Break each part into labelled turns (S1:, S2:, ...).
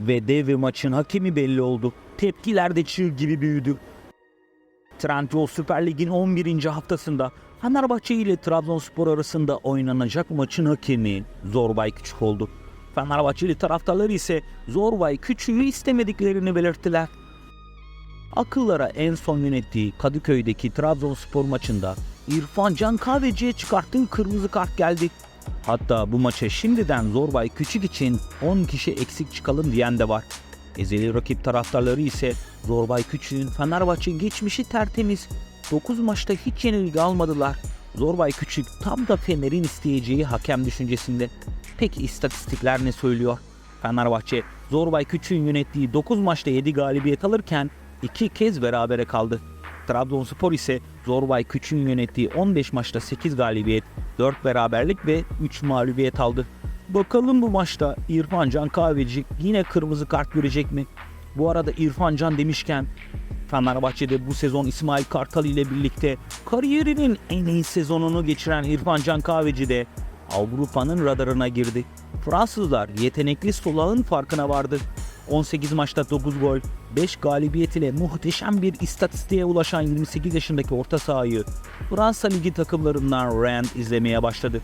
S1: Ve dev maçın hakemi belli oldu. Tepkiler de çığ gibi büyüdü. Trendyol Süper Lig'in 11. haftasında Fenerbahçe ile Trabzonspor arasında oynanacak maçın hakemi Zorbay Küçük oldu. Fenerbahçeli taraftarları ise Zorbay Küçük'ü istemediklerini belirttiler. Akıllara en son yönettiği Kadıköy'deki Trabzonspor maçında İrfan Can Kahveci'ye çıkarttığı kırmızı kart geldi. Hatta bu maça şimdiden Zorbay Küçük için 10 kişi eksik çıkalım diyen de var. Ezeli rakip taraftarları ise Zorbay Küçük'ün Fenerbahçe geçmişi tertemiz. 9 maçta hiç yenilgi almadılar. Zorbay Küçük tam da Fener'in isteyeceği hakem düşüncesinde. Peki istatistikler ne söylüyor? Fenerbahçe Zorbay Küçük'ün yönettiği 9 maçta 7 galibiyet alırken 2 kez berabere kaldı. Trabzonspor ise Zorbay Küçük'ün yönettiği 15 maçta 8 galibiyet, 4 beraberlik ve 3 mağlubiyet aldı. Bakalım bu maçta İrfan Can Kahveci yine kırmızı kart görecek mi? Bu arada İrfan Can demişken Fenerbahçe'de bu sezon İsmail Kartal ile birlikte kariyerinin en iyi sezonunu geçiren İrfan Can Kahveci de Avrupa'nın radarına girdi. Fransızlar yetenekli solağın farkına vardı. 18 maçta 9 gol, 5 galibiyet ile muhteşem bir istatistiğe ulaşan 28 yaşındaki orta sahayı Fransa Ligi takımlarından Rennes izlemeye başladı.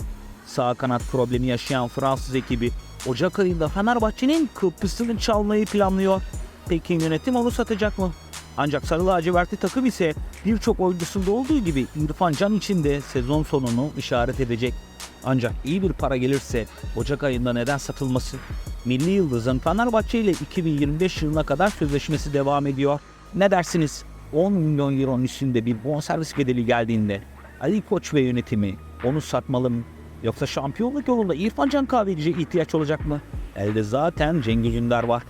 S1: Sağ kanat problemi yaşayan Fransız ekibi Ocak ayında Fenerbahçe'nin kapısını çalmayı planlıyor. Peki yönetim onu satacak mı? Ancak Sarı Lacivertli takım ise birçok oyuncusunda olduğu gibi İrfan Can için de sezon sonunu işaret edecek. Ancak iyi bir para gelirse Ocak ayında neden satılması? Milli Yıldız'ın Fenerbahçe ile 2025 yılına kadar sözleşmesi devam ediyor. Ne dersiniz? 10 milyon euronun üstünde bir bonservis bedeli geldiğinde Ali Koç ve yönetimi onu satmalı mı? Yoksa şampiyonluk yolunda İrfan Can Kahveci'ye ihtiyaç olacak mı? Elde zaten Cengiz Ünder var.